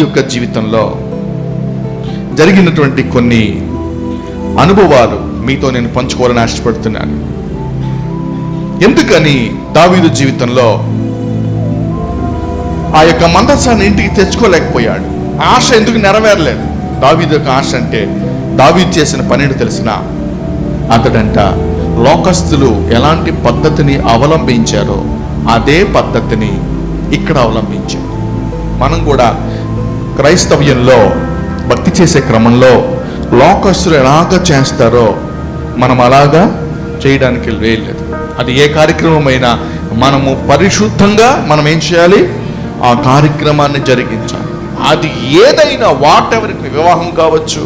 యొక్క జీవితంలో జరిగినటువంటి కొన్ని అనుభవాలు మీతో నేను పంచుకోవాలని ఆశపడుతున్నాను. ఎందుకని దావీదు జీవితంలో ఆ యొక్క మందస్సాన్ని ఇంటికి తెచ్చుకోలేకపోయాడు? ఆశ ఎందుకు నెరవేరలేదు? దావీదు యొక్క ఆశ అంటే దావీదు చేసిన పనిని తెలిసిన అతడంట లోకస్తులు ఎలాంటి పద్ధతిని అవలంబించారో అదే పద్ధతిని ఇక్కడ అవలంబించారు మనం కూడా క్రైస్తవ్యంలో భక్తి చేసే క్రమంలో లోకస్తులు ఎలాగ చేస్తారో మనం అలాగా చేయడానికి వేయలేదు అది ఏ కార్యక్రమమైనా మనము పరిశుద్ధంగా మనం ఏం చేయాలి? ఆ కార్యక్రమాన్ని జరిగించాలి. అది ఏదైనా వాట్ ఎవర్ వివాహం కావచ్చు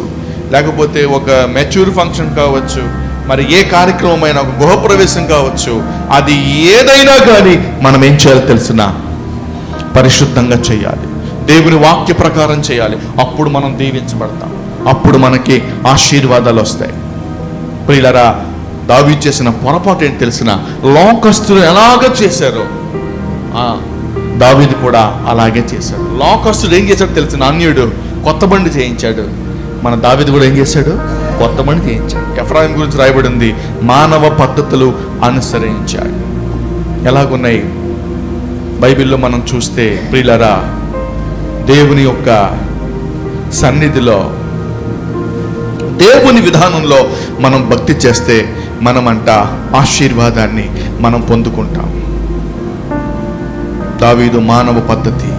లేకపోతే ఒక మెచ్యూర్ ఫంక్షన్ కావచ్చు మరి ఏ కార్యక్రమమైనా ఒక గృహప్రవేశం కావచ్చు అది ఏదైనా కానీ మనం ఏం చేయాలో తెలిసిన పరిశుద్ధంగా చేయాలి. దేవుని వాక్య ప్రకారం చేయాలి. అప్పుడు మనం దీవించబడతాం. అప్పుడు మనకి ఆశీర్వాదాలు వస్తాయి. ప్రియులరా దావి చేసిన పొరపాటు ఏంటి తెలిసిన? లోకస్తులు ఎలాగ చేశారు. ఆ, కూడా అలాగే చేశాడు. లోకస్తుడు ఏం చేశాడు తెలిసిన? అన్యుడు కొత్త బండి చేయించాడు. మన దావిది కూడా ఏం చేశాడు? కొత్త బండి చేయించాడు. ఎఫ్రాయిం గురించి రాయబడింది. మానవ పద్ధతులు అనుసరించాడు. ఎలాగున్నాయి? బైబిల్లో మనం చూస్తే ప్రియులరా దేవుని యొక్క సన్నిధిలో దేవుని విధానంలో మనం భక్తి చేస్తే మనమంట ఆశీర్వాదాన్ని మనం పొందుకుంటాం. దావీదు మానవ పద్ధతి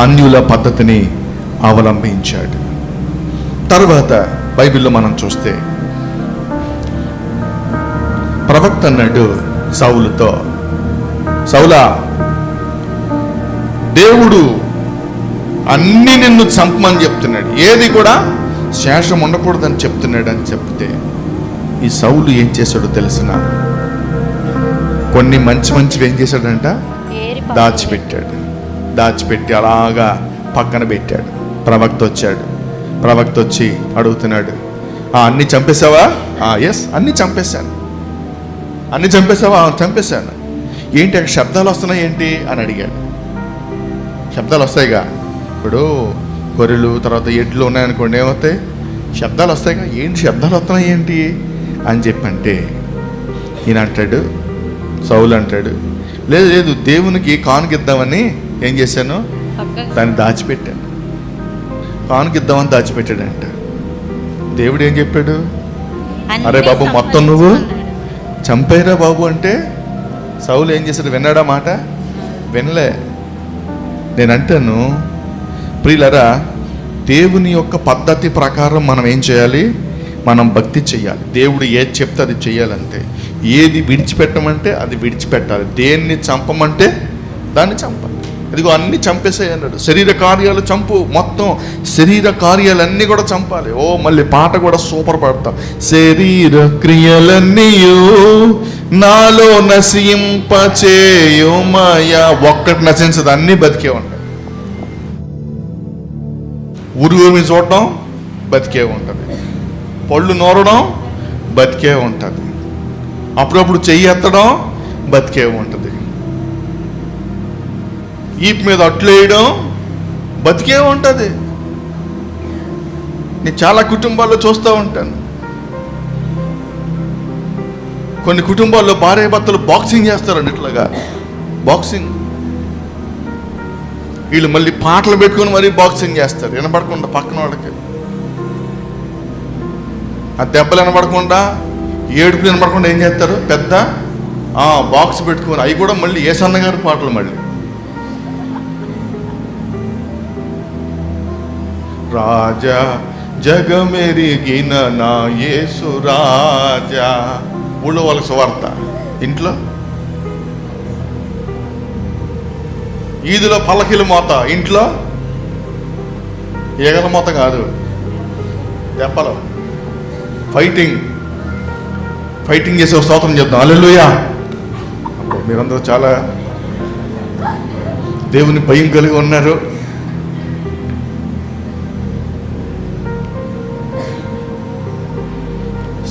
అన్యుల పద్ధతిని అవలంబించాడు. తర్వాత బైబిల్లో మనం చూస్తే ప్రవక్త అన్నాడు సౌలుతో సౌలా దేవుడు అన్ని నిన్ను చంపమని చెప్తున్నాడు. ఏది కూడా శేషం ఉండకూడదని చెప్తున్నాడు అని చెప్తే ఈ సౌలు ఏం చేశాడో తెలిసిన? కొన్ని మంచి మంచివి ఏం చేశాడంట? దాచిపెట్టాడు. దాచిపెట్టి అలాగా పక్కన పెట్టాడు. ప్రవక్త వచ్చాడు. ప్రవక్త వచ్చి అడుగుతున్నాడు. "ఆ, అన్ని చంపేశావా? ఎస్ అన్ని చంపేశాను. అన్ని చంపేశావా? "ఆ, చంపేశాను. ఏంటి అక్కడ శబ్దాలు వస్తున్నాయి ఏంటి అని అడిగాడు. శబ్దాలు వస్తాయిగా. ఇప్పుడు గొర్రెలు తర్వాత ఎడ్లు ఉన్నాయనుకోండి ఏమవుతాయి? శబ్దాలు వస్తాయిగా ఏంటి శబ్దాలు వస్తున్నాయి ఏంటి? అని చెప్పి అంటే ఈయన అంటాడు సౌలు అంటాడు లేదు లేదు దేవునికి కానుకిద్దామని ఏం చేశాను? దాన్ని దాచిపెట్టాను కానుకిద్దామని దాచిపెట్టాడంట. దేవుడు ఏం చెప్పాడు? అరే బాబు మొత్తం నువ్వు చంపేరా బాబు అంటే సౌలు ఏం చేశాడు? విన్నాడా మాట? వినలే. నేను అంటాను ప్రియులరా దేవుని యొక్క పద్ధతి ప్రకారం మనం ఏం చేయాలి? మనం భక్తి చేయాలి. దేవుడు ఏది చెప్తే అది చేయాలంతే. ఏది విడిచిపెట్టమంటే అది విడిచిపెట్టాలి. దేన్ని చంపమంటే దాన్ని చంపాలి. ఇదిగో అన్ని చంపేసాయి అన్నాడు. శరీర కార్యాలు చంపు. మొత్తం శరీర కార్యాలన్నీ కూడా చంపాలి. ఓ మళ్ళీ పాట కూడా సూపర్ పాడతాం. శరీర క్రియలన్నీ నాలో నశింపచేయుమయా ఒక్కటి నశించదు అన్నీ బతికే ఉంటాయి ఉరుగు చూడడం బతికే ఉంటుంది. పళ్ళు నూరడం బతికే ఉంటుంది. అప్పుడప్పుడు చెయ్యి ఎత్తడం బతికే ఉంటుంది. ఈప్ మీద అట్లు వేయడం బతికే ఉంటుంది. నేను చాలా కుటుంబాల్లో చూస్తూ ఉంటాను. కొన్ని కుటుంబాల్లో భార్య భర్తలు బాక్సింగ్ చేస్తారండి ఇట్లాగా బాక్సింగ్ వీళ్ళు మళ్ళీ పాటలు పెట్టుకొని మరీ బాక్సింగ్ చేస్తారు. వినపడకుండా పక్కన వాళ్ళకి. ఆ దెబ్బలు వినపడకుండా ఏడుపులు వినపడకుండా ఏం చేస్తారు? పెద్ద బాక్స్ పెట్టుకొని అవి కూడా మళ్ళీ ఏ సన్నగారి పాటలు మళ్ళీ. రాజా జగమెరిగిన నా యేసు రాజా. ఊళ్ళో వాళ్ళకి సువార్త. ఇంట్లో? ఈదులో పల్లకిల మోత. ఇంట్లో? ఈగల మోత కాదు. దెబ్బలు ఫైటింగ్. ఫైటింగ్ చేసే ఒక స్తోత్రం చెప్తాం అల్లెలుయా. మీరందరూ చాలా దేవుని భయం కలిగి ఉన్నారు.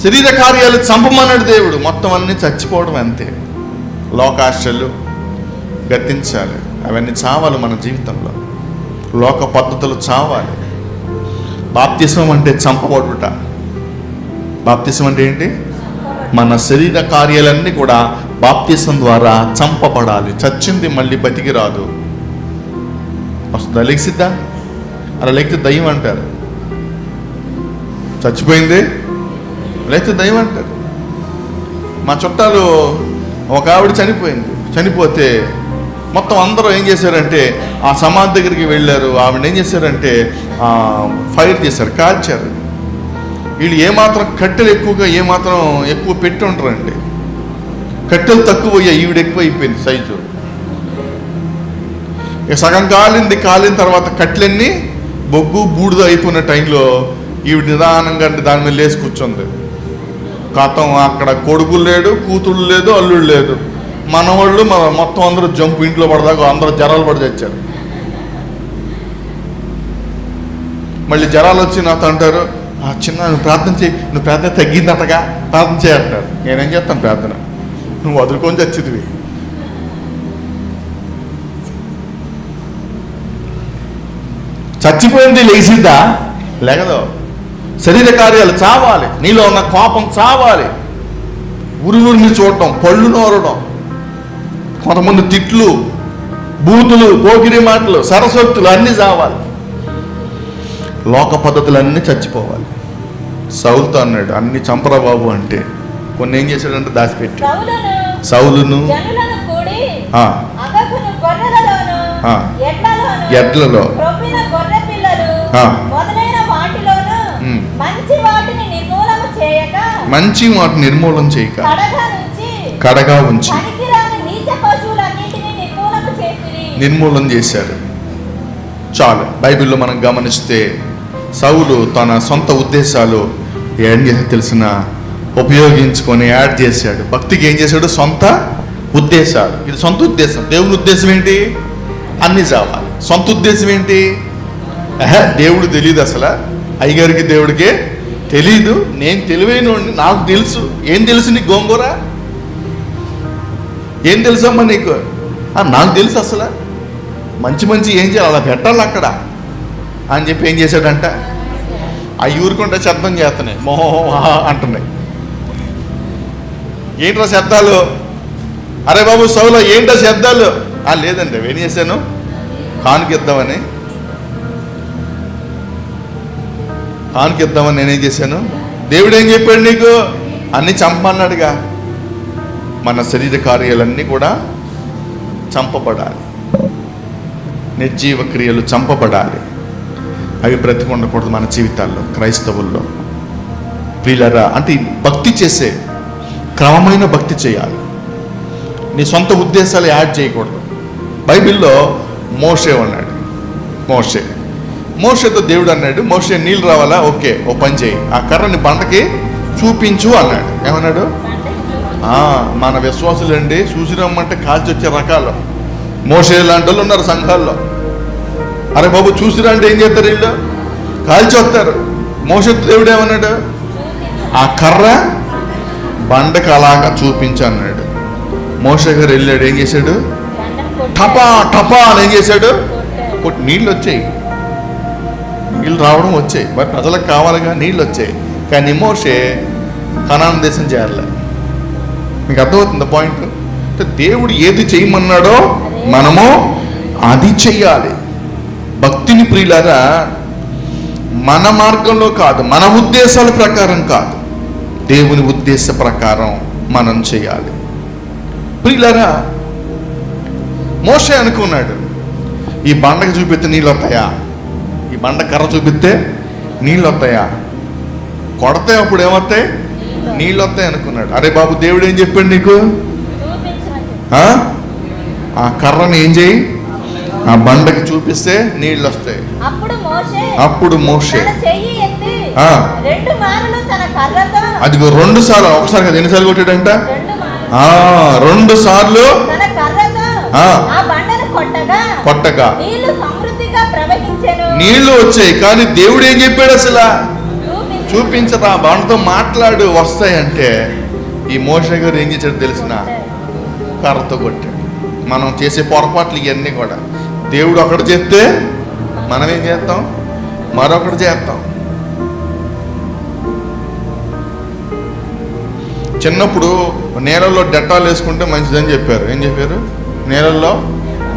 శరీర కార్యాలు చంపమన్నాడు దేవుడు. మొత్తం అన్ని చచ్చిపోవడం అంతే. లోకాశలు గతించాలి. అవన్నీ చావాలి మన జీవితంలో. లోక పద్ధతులు చావాలి. బాప్తిసం అంటే చంపబడుట. బాప్తిసం అంటే ఏంటి? మన శరీర కార్యాలన్నీ కూడా బాప్తిసం ద్వారా చంపబడాలి. చచ్చింది మళ్ళీ బతికి రాదు. వస్తుందా లెగిసిద్దా అలా లేకపోతే దయ్యం అంటారు. చచ్చిపోయింది? లేకపోతే దయ్యం అంటారు. మా చుట్టాలు ఒక ఆవిడ చనిపోయింది. చనిపోతే మొత్తం అందరూ ఏం చేశారంటే ఆ సమాధి దగ్గరికి వెళ్ళారు. ఆవిడ ఏం చేశారంటే ఫైర్ చేశారు కాల్చారు. వీళ్ళు ఏమాత్రం కట్టెలు ఎక్కువగా ఏమాత్రం ఎక్కువ పెట్టి ఉంటారండి కట్టెలు తక్కువ అయ్యాయి ఈవిడ ఎక్కువ అయిపోయింది సైజు ఇక సగం కాలింది కాలిన తర్వాత కట్లన్నీ బొగ్గు బూడిద అయిపోయిన టైంలో ఈవిడ నిదానంగా దాని మీద లేచి కూర్చుంది. కాతం అక్కడ కొడుకులు లేడు కూతుళ్ళు లేదు అల్లుడు లేదు. మనవాళ్ళు వాళ్ళు మొత్తం అందరూ జంపు ఇంట్లో పడదాకా అందరూ జ్వరాలు పడి తెచ్చారు. మళ్ళీ జ్వరాలు వచ్చి నాతో అంటారు "ఆ, చిన్న నువ్వు ప్రార్థన చేయి నువ్వు ప్రార్థన తగ్గిందటగా ప్రార్థన చేయంటారు నేనేం చేస్తాను ప్రార్థన? నువ్వు వదులుకొని చచ్చిదివి. చచ్చిపోయింది లేచిద్దా? లేకదో శరీర కార్యాలు చావాలి నీలో ఉన్న కోపం చావాలి. ఉరుగురిని చూడటం పళ్ళు నోరడం కొంతమంది తిట్లు బూతులు పోకిరి మాటలు సరస్వతులు అన్నీ చావాలి. లోక పద్ధతులన్నీ చచ్చిపోవాలి. సౌలుతో అన్నాడు అన్ని చంపరా బాబు అంటే కొన్ని ఏం చేశాడంటే దాచిపెట్టి సౌలును ఎడ్లలో. మంచి వాటిని నిర్మూలన చేయక కడగా ఉంచి నిర్మూలన చేశారు చాలు బైబిల్లో మనం గమనిస్తే సౌలు తన సొంత ఉద్దేశాలు ఏం చేసా తెలిసిన ఉపయోగించుకొని యాడ్ చేశాడు. భక్తికి ఏం చేశాడు? సొంత ఉద్దేశాలు. ఇది సొంత ఉద్దేశం. దేవుని ఉద్దేశం ఏంటి? అన్ని చావాలి. సొంత ఉద్దేశం ఏంటి? దేవుడు తెలియదు అసలు. అయ్యగారికి దేవుడికే తెలీదు. నేను తెలివైన నాకు తెలుసు. ఏం తెలుసు నీకు గోంగూర? ఏం తెలుసమ్మా నీకు? నాకు తెలుసు అసలు. మంచి మంచి ఏం చేయాలి? అలా పెట్టాలి అక్కడ. అని చెప్పి ఏం చేశాడంట? ఆ ఊరుకుంటే శబ్దం చేస్తున్నాయి. మొహో అంటున్నాయి. ఏంట్రా శబ్దాలు? అరే బాబు సౌలో ఏంటో శబ్దాలు? ఆ లేదండి ఏం చేశాను? కానుకిద్దామని కానుకిద్దామని నేనేం చేశాను? దేవుడు ఏం చెప్పాడు నీకు? అన్ని చంపమన్నాడుగా. మన శరీర కార్యాలన్నీ కూడా చంపబడాలి. నిర్జీవ క్రియలు చంపబడాలి. అవి బ్రతికి ఉండకూడదు మన జీవితాల్లో క్రైస్తవుల్లో. వీళ్ళరా అంటే భక్తి చేసే క్రమమైన భక్తి చేయాలి. నీ సొంత ఉద్దేశాలు యాడ్ చేయకూడదు. బైబిల్లో మోషే అన్నాడు మోషే. మోషేతో దేవుడు అన్నాడు మోషే నీళ్ళు రావాలా? ఓకే ఓ పని చేయి. ఆ కర్రని బండకి చూపించు అన్నాడు. ఏమన్నాడు? మన మన విశ్వాసులండి చూసి రమ్మంటే కాల్చి వచ్చే రకాలు. మోసే లాంటి వాళ్ళు ఉన్నారు సంఘాల్లో. అరే బాబు చూసిరా అంటే ఏం చేస్తారు వీళ్ళు? కాల్చి వస్తారు. మోస దేవుడు ఏమన్నాడు ఆ కర్ర బండకు అలాగా చూపించన్నాడు మోస గారు వెళ్ళాడు ఏం చేశాడు? టపా టపా అని ఏం చేశాడు? నీళ్ళు వచ్చాయి. నీళ్ళు రావడం వచ్చాయి. మరి ప్రజలకు కావాలిగా నీళ్ళు వచ్చాయి. కానీ మోసే కనాన దేశం చేయాలి మీకు అర్థమవుతుంది పాయింట్ అంటే దేవుడు ఏది చేయమన్నాడో మనము అది చెయ్యాలి. భక్తిని ప్రియులారా మన మార్గంలో కాదు మన ఉద్దేశాల ప్రకారం కాదు. దేవుని ఉద్దేశ ప్రకారం మనం చేయాలి. ప్రియులారా మోషే అనుకున్నాడు ఈ బండకు చూపిస్తే నీళ్ళు వస్తాయా ఈ బండ కర్ర చూపిస్తే నీళ్ళు వస్తాయా కొడితే అప్పుడు ఏమొస్తాయి? నీళ్ళు వస్తాయి అనుకున్నాడు. అరే బాబు దేవుడు ఏం చెప్పాడు నీకు? ఆ కర్రని ఏం చేయి? ఆ బండకి చూపిస్తే నీళ్ళు వస్తాయి. అప్పుడు మోషే ఆ. రెండు సార్లు ఒకసారి కదా ఎన్నిసార్లు కొట్టాడంట? రెండు సార్లు కొట్టగా కొట్టగా. నీళ్ళు వచ్చాయి కానీ దేవుడు ఏం చెప్పాడు అసలు? చూపించరా వాళ్ళతో మాట్లాడు వస్తాయంటే. ఈ మోష గారు ఏం చేశాడు తెలిసిన? కర్రతో కొట్టాడు. మనం చేసే పొరపాట్లు ఇవన్నీ కూడా. దేవుడు ఒకటి చేస్తే మనం ఏం చేస్తాం? మరొకటి చేస్తాం. చిన్నప్పుడు నేలల్లో డెట్టాలు వేసుకుంటే మంచిదని చెప్పారు. ఏం చెప్పారు? నేలల్లో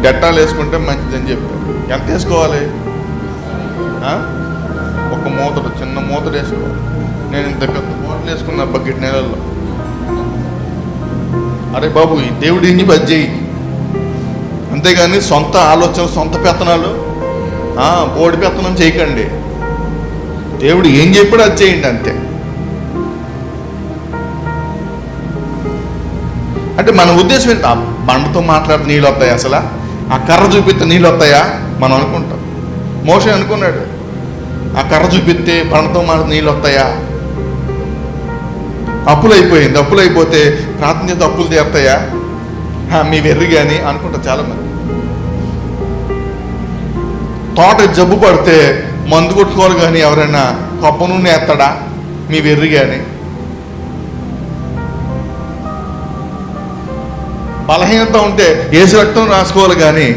డెట్టాలు వేసుకుంటే మంచిదని చెప్పారు. ఎంత వేసుకోవాలి? ఒక మూతడు చిన్న మూతడు వేసుకోవాలి నేను ఇంత పెద్ద మూతలు వేసుకున్నా బకెట్ నేలల్లో. అరే బాబు ఈ దేవుడు ఇన్ని బజ్జేయి అంతేగాని సొంత ఆలోచన సొంత పెత్తనాలు ఆ, బోడి పెత్తనం చేయకండి. దేవుడు ఏం చెప్పాడు అది చేయండి అంతే. అంటే మన ఉద్దేశం ఏంటి? బండతో మాట్లాడితే నీళ్ళు వస్తాయా అసలు? ఆ కర్ర చూపిస్తే నీళ్ళు వస్తాయా? మనం అనుకుంటాం. మోసే అనుకున్నాడు ఆ కర్ర చూపిస్తే బండతో మాట్లాడితే నీళ్ళు వస్తాయా? అప్పులు అయిపోయింది అప్పులు అయిపోతే ప్రార్థన చేస్తే అప్పులు తీరుతాయా? హా, మీ వెర్రి కానీ అనుకుంటా చాలా మంది తోట జబ్బు పడితే మందు కొట్టుకోవాలి కానీ ఎవరైనా కొప్ప నూనె ఎత్తడా మీ వెర్రి కానీ బలహీనత ఉంటే ఏసు రక్తం రాసుకోవాలి కానీ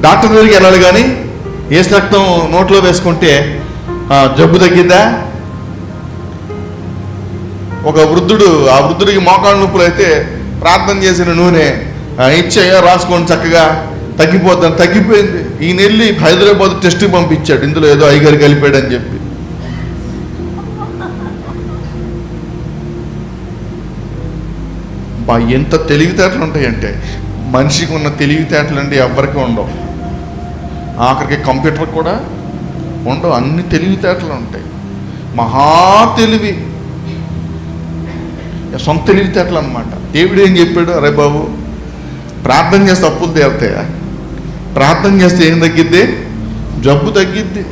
డాక్టర్ దగ్గరికి వెళ్ళాలి కానీ ఏసు రక్తం నోట్లో వేసుకుంటే జబ్బు తగ్గిద్దా? ఒక వృద్ధుడు ఆ వృద్ధుడికి మోకాళ్ళ నొప్పులు అయితే ప్రార్థన చేసిన నూనె ఇచ్చాయా రాసుకోండి చక్కగా. తగ్గిపోద్దని తగ్గిపోయింది. ఈయన వెళ్ళి హైదరాబాద్ టెస్ట్ పంపించాడు. ఇందులో ఏదో ఐగారు కలిపాడని చెప్పి. బా ఎంత తెలివితేటలు ఉంటాయంటే మనిషికి ఉన్న తెలివితేటలు అండి ఎవరికి ఉండవు. ఆఖరికి కంప్యూటర్ కూడా ఉండవు. అన్ని తెలివితేటలు ఉంటాయి. మహా తెలివి. సొంత తెలివితేటలు అనమాట దేవుడు ఏం చెప్పాడు? అరే బాబు ప్రార్థన చేస్తే అప్పులు తీరుతాయా ప్రార్థన చేస్తే ఏం తగ్గిద్ది? జబ్బు తగ్గిద్ది.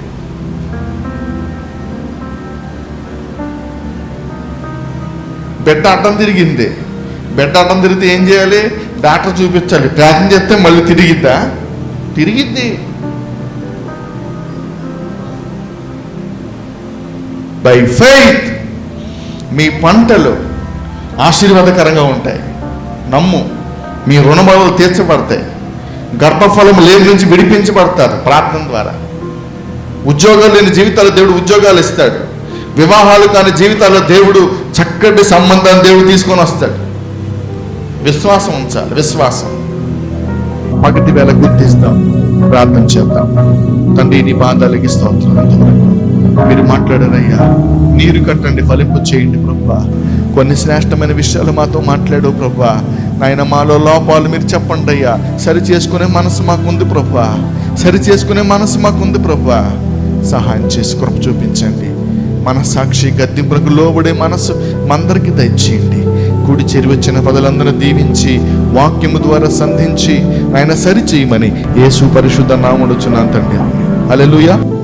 బిడ్డ అడ్డం తిరిగింది. బిడ్డ అడ్డం తిరిగితే ఏం చేయాలి? డాక్టర్ చూపించాలి. ప్రార్థన చేస్తే మళ్ళీ తిరిగిద్దా? తిరిగిద్ది. బై ఫెయిత్ మీ పంటలు ఆశీర్వాదకరంగా ఉంటాయి. నమ్ము. మీ రుణబాధలు తీర్చబడతాయి. గర్భఫలం లేని నుంచి విడిపించబడతారు ప్రార్థన ద్వారా. ఉద్యోగాలు లేని జీవితాలు దేవుడు ఉద్యోగాలు ఇస్తాడు. వివాహాలు కాని జీవితాల్లో దేవుడు చక్కటి సంబంధాన్ని దేవుడు తీసుకొని వస్తాడు. విశ్వాసం ఉంచాలి విశ్వాసం. పగటి వేళ గుర్తిస్తాం ప్రార్థన చేద్దాం. తండ్రి నీ బాధాలకి స్తోత్రం. మీరు మాట్లాడారయ్యా నీరు కట్టండి ఫలింపు చేయండి ప్రభా. కొన్ని శ్రేష్టమైన విషయాలు మాతో మాట్లాడు ప్రభా. నాయన మాలో లోపాలు మీరు చెప్పండి అయ్యా. సరి చేసుకునే మనసు మాకుంది ప్రభా. సరి చేసుకునే మనసు మాకుంది ప్రభా. సహాయం చేసి కృప చూపించండి. మన సాక్షి గద్దింపులకు లోబడే మనసు మందరికి దయచేయండి. కూడి చేరి వచ్చిన పదలందరూ దీవించి వాక్యము ద్వారా సంధించి ఆయన సరి చేయమని యేసు పరిశుద్ధ నామడుచున్నాను తండ్రి. అలెలుయా